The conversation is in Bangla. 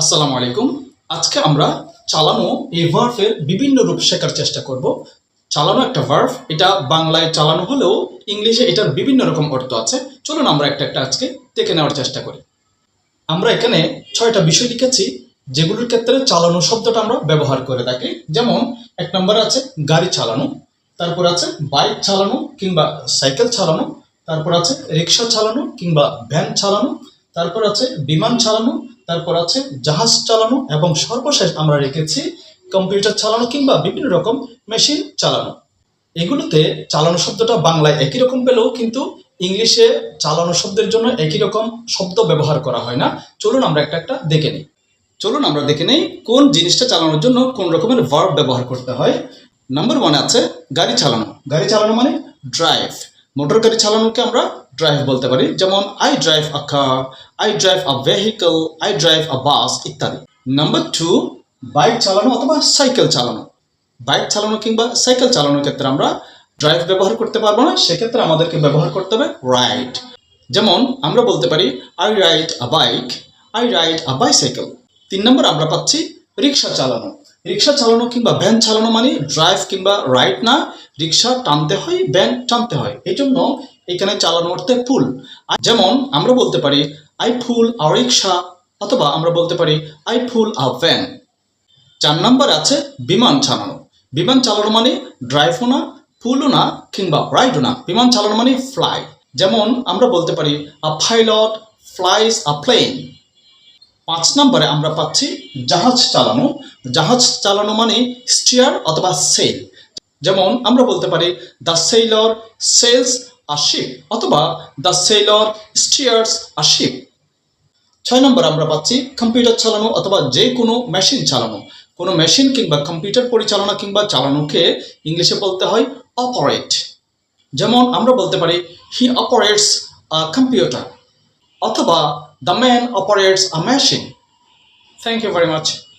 আসসালামু আলাইকুম। আজকে আমরা চালানো এই ভার্ভের বিভিন্ন রূপ শেখার চেষ্টা করব। চালানো একটা ভার্ভ, এটা বাংলায় চালানো হলেও ইংলিশে এটার বিভিন্ন রকম অর্থ আছে। চলুন আমরা একটা একটা আজকে দেখে নেওয়ার চেষ্টা করি। আমরা এখানে ছয়টা বিষয় লিখেছি, যেগুলোর ক্ষেত্রে চালানো শব্দটা আমরা ব্যবহার করে থাকি। যেমন, এক নম্বর আছে গাড়ি চালানো, তারপর আছে বাইক চালানো কিংবা সাইকেল চালানো, তারপর আছে রিক্সা চালানো কিংবা ভ্যান চালানো, তারপর আছে বিমান চালানো তারপর আছে জাহাজ চালানো এবং সর্বশেষ আমরা রেখেছি কম্পিউটার চালানো কিংবা বিভিন্ন রকম মেশিন চালানো। এগুলোতে চালানো শব্দটা বাংলায় একই রকম পেলেও কিন্তু ইংলিশে চালানো শব্দের জন্য একই রকম শব্দ ব্যবহার করা হয় না। চলুন আমরা একটা একটা দেখে নিই। চলুন আমরা দেখে নিই কোন জিনিসটা চালানোর জন্য কোন রকমের ভার্ব ব্যবহার করতে হয়। নাম্বার ওয়ানে আছে গাড়ি চালানো। গাড়ি চালানো মানে ড্রাইভ মোটর গাড়ি চালানোকে আমরা ড্রাইভ বলতে পারি। যেমন I drive a car I drive a vehicle I drive a bus ইত্যাদি। নাম্বার টু বাইক চালানো অথবা সাইকেল চালানো। বাইক চালানো কিংবা সাইকেল চালানোর ক্ষেত্রে আমরা ড্রাইভ ব্যবহার করতে পারব না, সেক্ষেত্রে আমাদেরকে ব্যবহার করতে হবে রাইড যেমন, আমরা বলতে পারি I ride a bike I ride a bicycle তিন নম্বর আমরা পাচ্ছি রিক্সা চালানো। রিক্সা চালানো কিংবা ভ্যান চালানো মানে ড্রাইভ কিংবা রাইড না, রিক্সা টানতে হয়, ভ্যান টানতে হয়। এই জন্য এখানে চালানো অর্থে ফুল যেমন আমরা বলতে পারি আই ফুল আ রিক্সা অথবা আমরা বলতে পারি আই ফুল আ ভ্যান চার নাম্বার আছে, বিমান চালানো। বিমান চালানো মানে ড্রাইভও না ফুলও না কিংবা রাইডও না। বিমান চালানো মানে ফ্লাই যেমন আমরা বলতে পারি a pilot flies a plane পাঁচ নম্বরে আমরা পাচ্ছি জাহাজ চালানো। জাহাজ চালানো মানে স্টিয়ার অথবা সেল যেমন আমরা বলতে পারি the sailor sails a ship অথবা the sailor steers a ship ছয় নম্বর আমরা পাচ্ছি কম্পিউটার চালানো অথবা যে কোনো মেশিন চালানো। কোনো মেশিন কিংবা কম্পিউটার পরিচালনা কিংবা চালানোকে ইংলিশে বলতে হয় অপারেট যেমন আমরা বলতে পারি হি অপারেটস আ কম্পিউটার অথবা The man operates a machine. Thank you very much.